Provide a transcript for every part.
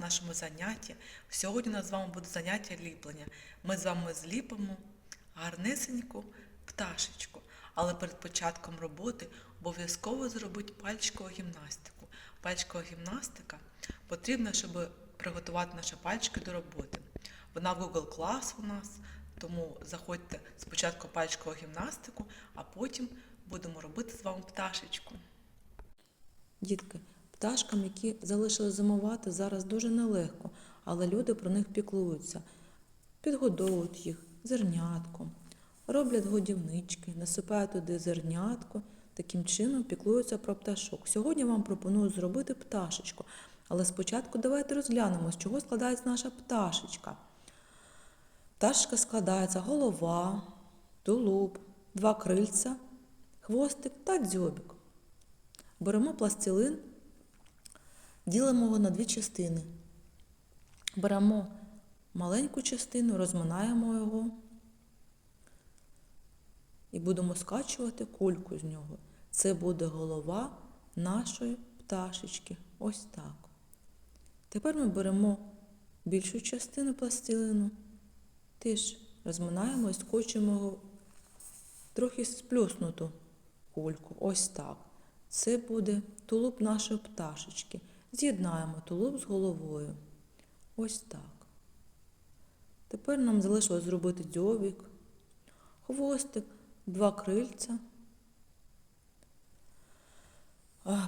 нашому занятті. Сьогодні у нас з вами буде заняття ліплення. Ми з вами зліпимо гарнисеньку пташечку. Але перед початком роботи обов'язково зробити пальчикову гімнастику. Пальчикова гімнастика потрібна, щоб приготувати наші пальчики до роботи. Вона в Google Class у нас, тому заходьте спочатку пальчикову гімнастику, а потім будемо робити з вами пташечку. Дітки, пташкам, які залишили зимувати, зараз дуже нелегко, але люди про них піклуються, підгодовують їх зернятком, роблять годівнички, насипають туди зернятко, таким чином піклуються про пташок. Сьогодні вам пропоную зробити пташечку, але спочатку давайте розглянемо, з чого складається наша пташечка. Пташечка складається голова, тулуб, два крильця, хвостик та дзьобик. Беремо пластилин, ділимо його на дві частини. Беремо маленьку частину, розминаємо його і будемо скачувати кульку з нього. Це буде голова нашої пташечки. Ось так. Тепер ми беремо більшу частину пластилину, теж розминаємо і скочимо його трохи сплюснуту кульку. Ось так. Це буде тулуб нашої пташечки. З'єднаємо тулуб з головою. Ось так. Тепер нам залишилось зробити дзьобік, хвостик, два крильця.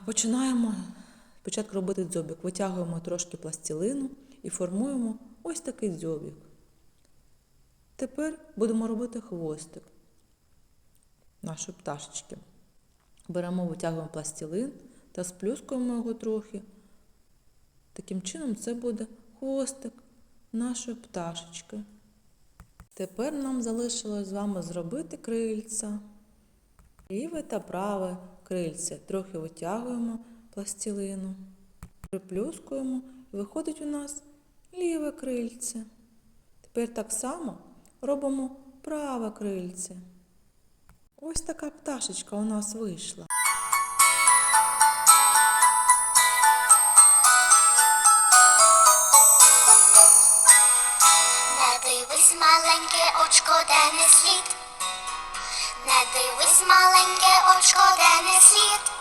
Починаємо спочатку робити дзьобік. Витягуємо трошки пластилину і формуємо ось такий дзьобік. Тепер будемо робити хвостик нашої пташечки. Беремо, витягуємо пластилин та сплюскуємо його трохи. Таким чином це буде хвостик нашої пташечки. Тепер нам залишилось з вами зробити крильця. Ліве та праве крильце. Трохи витягуємо пластилину, приплюскуємо і виходить у нас ліве крильце. Тепер так само робимо праве крильце. Ось така пташечка у нас вийшла. Дивись, маленьке очко, де не слід. Не дивись, маленьке очко, де не слід.